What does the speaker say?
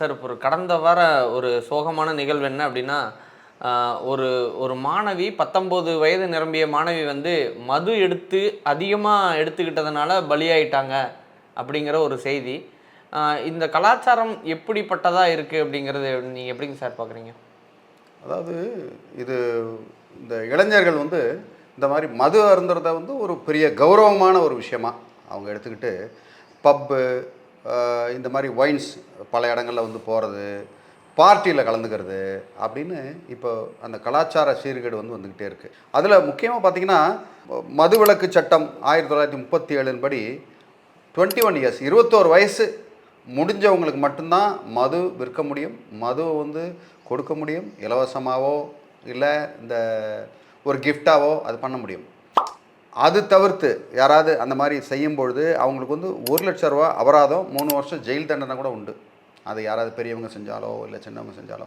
Sir இப்போ ஒரு கடந்த வார ஒரு சோகமான நிகழ்வு என்ன அப்படின்னா ஒரு ஒரு மாணவி பத்தொம்போது வயது நிரம்பிய மாணவி வந்து மது எடுத்து அதிகமாக எடுத்துக்கிட்டதுனால பலியாயிட்டாங்க அப்படிங்கிற ஒரு செய்தி. இந்த கலாச்சாரம் எப்படிப்பட்டதாக இருக்குது அப்படிங்கிறது நீங்கள் எப்படிங்க சார் பார்க்குறீங்க அதாவது இது இந்த இளைஞர்கள் வந்து இந்த மாதிரி மது அருந்துறத வந்து ஒரு பெரிய கௌரவமான ஒரு விஷயமா அவங்க எடுத்துக்கிட்டு பப்பு இந்த மாதிரி ஒயின்ஸ் பல இடங்களில் வந்து போகிறது பார்ட்டியில் கலந்துக்கிறது அப்படின்னு இப்போ அந்த கலாச்சார சீர்கேடு வந்து வந்துக்கிட்டே இருக்குது அதில் முக்கியமாக பார்த்தீங்கன்னா மதுவிலக்கு சட்டம் ஆயிரத்தி தொள்ளாயிரத்தி முப்பத்தி ஏழின் படி டுவெண்ட்டி ஒன் இயர்ஸ் இருபத்தோரு வயசு முடிஞ்சவங்களுக்கு மட்டும்தான் மது விற்க முடியும். மது வந்து கொடுக்க முடியும். இலவசமாகவோ இல்லை இந்த ஒரு கிஃப்டாவோ அது பண்ண முடியும். அது தவிர்த்து யாராவது அந்த மாதிரி செய்யும் பொழுது அவங்களுக்கு வந்து ஒரு லட்ச ரூபா அபராதம் மூணு வருஷம் ஜெயில் தண்டனை கூட உண்டு. அது யாராவது பெரியவங்க செஞ்சாலோ இல்லை சின்னவங்க செஞ்சாலோ